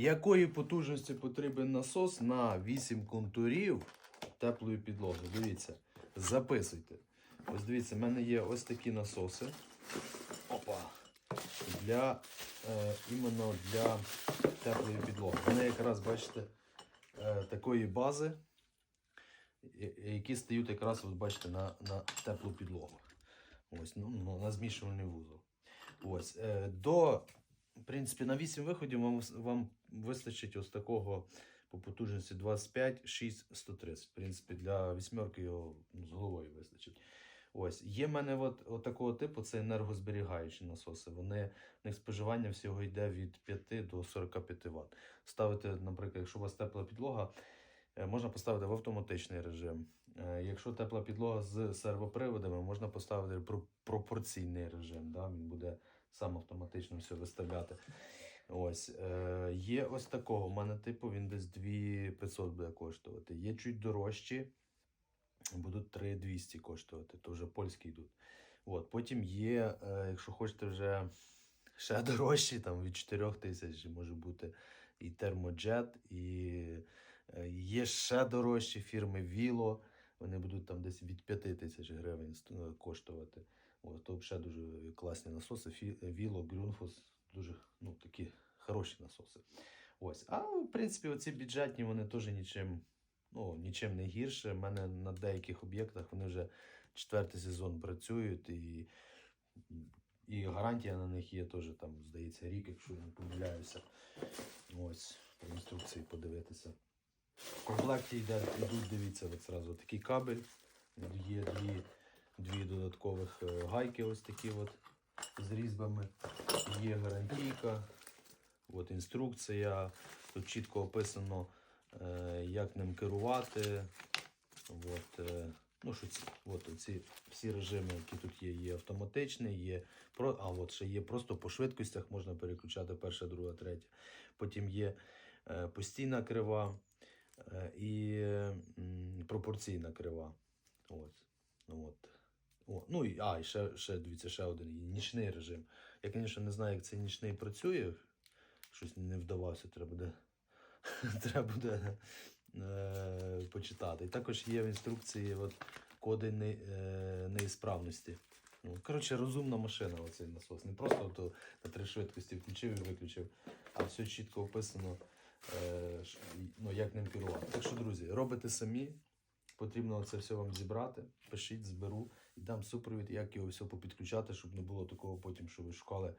Якої потужності потрібен насос на 8 контурів теплої підлоги? Дивіться, записуйте. Ось дивіться, в мене є ось такі насоси. Опа. Для, е, іменно для теплої підлоги. Вони якраз, бачите, е, такої бази, які стають якраз, от бачите, на, на теплу підлогу. Ось, ну, на змішувальний вузол. Ось. Е, до, принципі, на 8 виходів вам, вам вистачить ось такого по потужності 25, 6, 130. В принципі, для вісьмерки його ну, з головою вистачить. Ось. Є в мене от, от такого типу, це енергозберігаючі насоси. Вони, в них споживання всього йде від 5 до 45 Вт. Ставити, наприклад, якщо у вас тепла підлога, е, можна поставити в автоматичний режим. Е, Якщо тепла підлога з сервоприводами, можна поставити про- пропорційний режим. Да? Він буде сам автоматично все виставляти. Ось е, є ось такого. У мене типу він десь 2500 буде коштувати. Є чуть дорожчі, будуть 3200 коштувати. То вже польські йдуть. От, потім є, е, якщо хочете вже ще дорожчі, там від 4000 може бути і термоджет, і е, є ще дорожчі фірми Віло. Вони будуть там десь від 5 тисяч гривень коштувати. От, то ще дуже класні насоси. Віло, Грюнфус, дуже ну, такі хороші насоси. Ось. А в принципі, оці бюджетні вони теж нічим, ну, нічим не гірше. У мене на деяких об'єктах вони вже четвертий сезон працюють і, і гарантія на них є теж там, здається, рік, якщо я не помиляюся. Ось, по інструкції подивитися. В комплекті йде, йдуть, дивіться, от зразу такий кабель. Є дві, дві додаткових е, гайки, ось такі от з різьбами. Є гарантійка, от інструкція. Тут чітко описано, е, як ним керувати. От, е, ну, що ці, от ці всі режими, які тут є, є автоматичний, є а от ще є просто по швидкостях можна переключати перша, друга, третя. Потім є постійна крива і пропорційна крива. От. Ну, от. О, ну і а, і ще, ще дивіться, ще один нічний режим. Я, звісно, не знаю, як цей нічний працює. Щось не вдавався, треба буде, треба буде е, почитати. І також є в інструкції от, коди не, е, неісправності. Ну, коротше, розумна машина, оцей насос. Не просто ото на три швидкості включив і виключив, а все чітко описано, е, ну, як ним керувати. Так що, друзі, робите самі. Потрібно це все вам зібрати. Пишіть, зберу і дам супровід, як його все попідключати, щоб не було такого потім, що ви шукали.